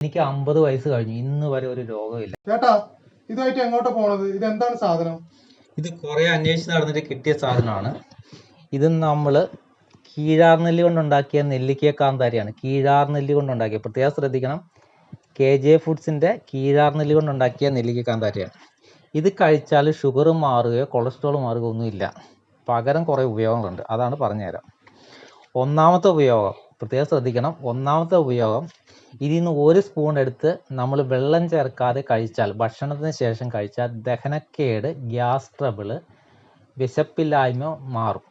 എനിക്ക് അമ്പത് വയസ്സ് കഴിഞ്ഞു. ഇന്ന് വരെ ഒരു രോഗമില്ല ചേട്ടാ ഇതുമായിട്ട് എങ്ങോട്ട് പോണത്? ഇത് എന്താണ് സാധനം? ഇത് കുറെ അന്വേഷിച്ച് നടന്നിട്ട് കിട്ടിയ സാധനമാണ്. ഇത് നമ്മൾ കീഴാർ നെല്ലി കൊണ്ടുണ്ടാക്കിയ നെല്ലിക്ക കാന്താരിയാണ്. കീഴാർ നെല്ലി കൊണ്ടുണ്ടാക്കിയ. പ്രത്യേകം ശ്രദ്ധിക്കണം. കെ ജെ ഫുഡ്സിന്റെ കീഴാർ നെല്ലി കൊണ്ടുണ്ടാക്കിയ നെല്ലിക്ക കാന്താരിയാണ്. ഇത് കഴിച്ചാൽ ഷുഗർ മാറുകയോ കൊളസ്ട്രോൾ മാറുകയോ ഒന്നുമില്ല. പകരം കുറേ ഉപയോഗങ്ങളുണ്ട്. അതാണ് പറഞ്ഞുതരാം. ഒന്നാമത്തെ ഉപയോഗം. പ്രത്യേകം ശ്രദ്ധിക്കണം. ഒന്നാമത്തെ ഉപയോഗം ഇതിൽ നിന്ന് ഒരു സ്പൂൺ എടുത്ത് നമ്മൾ വെള്ളം ചേർക്കാതെ കഴിച്ചാൽ ഭക്ഷണത്തിന് ശേഷം കഴിച്ചാൽ ദഹനക്കേട് ഗ്യാസ് ട്രബിൾ വിശപ്പില്ലായ്മ മാറും.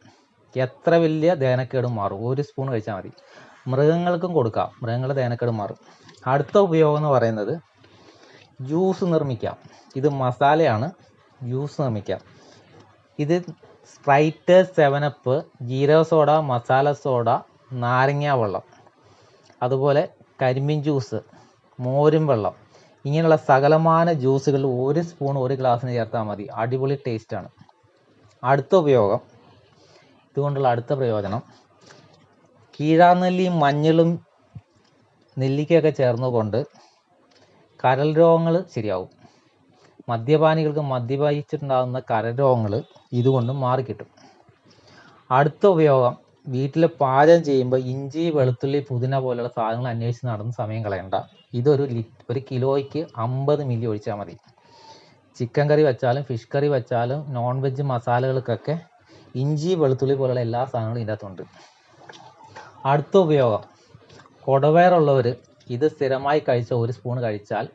എത്ര വലിയ ദഹനക്കേട് മാറും? ഒരു സ്പൂൺ കഴിച്ചാൽ മതി. മൃഗങ്ങൾക്കും കൊടുക്കാം. മൃഗങ്ങളുടെ ദഹനക്കേട് മാറും. അടുത്ത ഉപയോഗം എന്ന് പറയുന്നത് ജ്യൂസ് നിർമ്മിക്കാം. ഇത് മസാലയാണ്. ജ്യൂസ് നിർമ്മിക്കാം. ഇത് സ്പ്രൈറ്റ് സെവനപ്പ് ജീരക സോഡ മസാല സോഡ നാരങ്ങ വെള്ളം. അതുപോലെ കരിമീൻ ജ്യൂസ് മോരും വെള്ളം. ഇങ്ങനെയുള്ള സകലമാന ജ്യൂസുകൾ ഒരു സ്പൂൺ ഒരു ഗ്ലാസ്സിന് ചേർത്താൽ മതി. അടിപൊളി ടേസ്റ്റാണ് അടുത്ത ഉപയോഗം. ഇതുകൊണ്ടുള്ള അടുത്ത പ്രയോജനം. കീഴാനെല്ലിയും മഞ്ഞളും നെല്ലിക്കയൊക്കെ ചേർന്നുകൊണ്ട് കരൾ രോഗങ്ങൾ ശരിയാവും. മദ്യപാനികൾക്ക് മദ്യപാനിച്ചിട്ടുണ്ടാകുന്ന കരൾ രോഗങ്ങൾ ഇതുകൊണ്ട് മാറിക്കിട്ടും. അടുത്ത ഉപയോഗം. വീട്ടിൽ പാചകം ചെയ്യുമ്പോൾ ഇഞ്ചി വെളുത്തുള്ളി പുതിന പോലുള്ള സാധനങ്ങൾ അന്വേഷിച്ച് നടന്ന് സമയം കളയണ്ട. ഇതൊരു ലി ഒരു കിലോയ്ക്ക് അമ്പത് മില്ലി ഒഴിച്ചാൽ മതി. ചിക്കൻ കറി വെച്ചാലും ഫിഷ് കറി വെച്ചാലും നോൺ വെജ് മസാലകൾക്കൊക്കെ ഇഞ്ചി വെളുത്തുള്ളി പോലുള്ള എല്ലാ സാധനങ്ങളും ഇതിന്റെ അകത്തുണ്ട്. അടുത്ത ഉപയോഗം. കുടവയറുള്ളവർ ഇത് സ്ഥിരമായി കഴിച്ച ഒരു സ്പൂൺ കഴിച്ചാൽ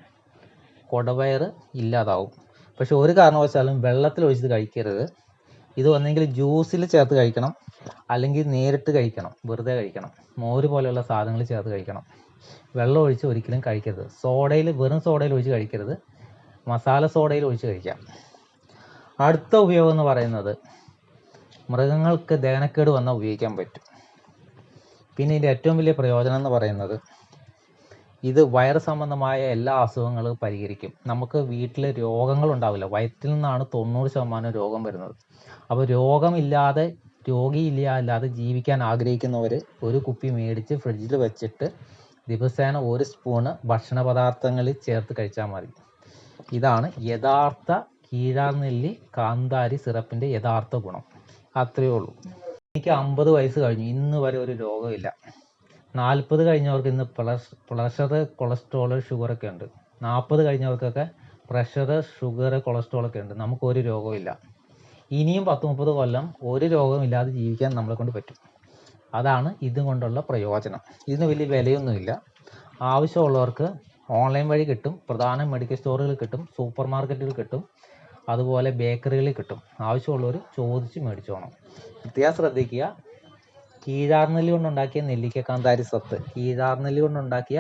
കൊടവയർ ഇല്ലാതാവും. പക്ഷെ ഒരു കാരണവശാലും വെള്ളത്തിൽ ഒഴിച്ച് കഴിക്കരുത്. ഇത് ഒന്നെങ്കിൽ ജ്യൂസിൽ ചേർത്ത് കഴിക്കണം. അല്ലെങ്കിൽ നേരിട്ട് കഴിക്കണം. വെറുതെ കഴിക്കണം. മോര് പോലെയുള്ള സാധനങ്ങൾ ചേർത്ത് കഴിക്കണം. വെള്ളം ഒഴിച്ച് ഒരിക്കലും കഴിക്കരുത്. സോഡയിൽ വെറും സോഡയിൽ ഒഴിച്ച് കഴിക്കരുത്. മസാല സോഡയിൽ ഒഴിച്ച് കഴിക്കാം. അടുത്ത ഉപയോഗം എന്ന് പറയുന്നത് മൃഗങ്ങൾക്ക് ദഹനക്കേട് വന്നാൽ ഉപയോഗിക്കാൻ പറ്റും. പിന്നെ ഇതിന്റെ ഏറ്റവും വലിയ പ്രയോജനം എന്ന് പറയുന്നത് ഇത് വയറ് സംബന്ധമായ എല്ലാ അസുഖങ്ങളും പരിഹരിക്കും. നമുക്ക് വീട്ടിൽ രോഗങ്ങൾ ഉണ്ടാവില്ല വയറ്റിൽ നിന്നാണ് തൊണ്ണൂറ് ശതമാനം രോഗം വരുന്നത്. അപ്പോൾ രോഗമില്ലാതെ രോഗിയില്ലാതെ ജീവിക്കാൻ ആഗ്രഹിക്കുന്നവർ ഒരു കുപ്പി മേടിച്ച് ഫ്രിഡ്ജിൽ വെച്ചിട്ട് ദിവസേന ഒരു സ്പൂണ് ഭക്ഷണ പദാർത്ഥങ്ങളിൽ ചേർത്ത് കഴിച്ചാൽ മതി. ഇതാണ് യഥാർത്ഥ കീഴാനെല്ലി കാന്താരി സിറപ്പിന്റെ യഥാർത്ഥ ഗുണം. അത്രയേ ഉള്ളൂ. എനിക്ക് അമ്പത് വയസ്സ് കഴിഞ്ഞു. ഇന്ന് വരെ ഒരു രോഗമില്ല. നാൽപ്പത് കഴിഞ്ഞവർക്ക് ഇന്ന് പ്ലസ് പ്രഷർ കൊളസ്ട്രോൾ ഷുഗറൊക്കെ ഉണ്ട്. നാൽപ്പത് കഴിഞ്ഞവർക്കൊക്കെ പ്രഷർ ഷുഗർ കൊളസ്ട്രോൾ ഒക്കെ ഉണ്ട്. നമുക്ക് ഒരു രോഗമില്ല ഇനിയും പത്ത് മുപ്പത് കൊല്ലം ഒരു രോഗമില്ലാതെ ജീവിക്കാൻ നമ്മളെ കൊണ്ട് പറ്റും. അതാണ് ഇതും കൊണ്ടുള്ള പ്രയോജനം. ഇതിന് വലിയ വിലയൊന്നുമില്ല ആവശ്യമുള്ളവർക്ക് ഓൺലൈൻ വഴി കിട്ടും. പ്രധാന മെഡിക്കൽ സ്റ്റോറുകളിൽ കിട്ടും. സൂപ്പർ മാർക്കറ്റുകളിൽ കിട്ടും. അതുപോലെ ബേക്കറികളിൽ കിട്ടും. ആവശ്യമുള്ളവർ ചോദിച്ച് മേടിച്ചോണം. പ്രത്യേകം ശ്രദ്ധിക്കുക. കീഴാർനെല്ലി കൊണ്ടുണ്ടാക്കിയ നെല്ലിക്ക കാന്താരി സത്ത്. കീഴാർനെല്ലി കൊണ്ടുണ്ടാക്കിയ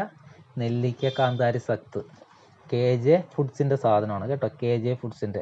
നെല്ലിക്ക കാന്താരി സത്ത്. കെ ജെ ഫുഡ്സിന്റെ സാധനമാണ് കേട്ടോ. K J ഫുഡ്സിന്റെ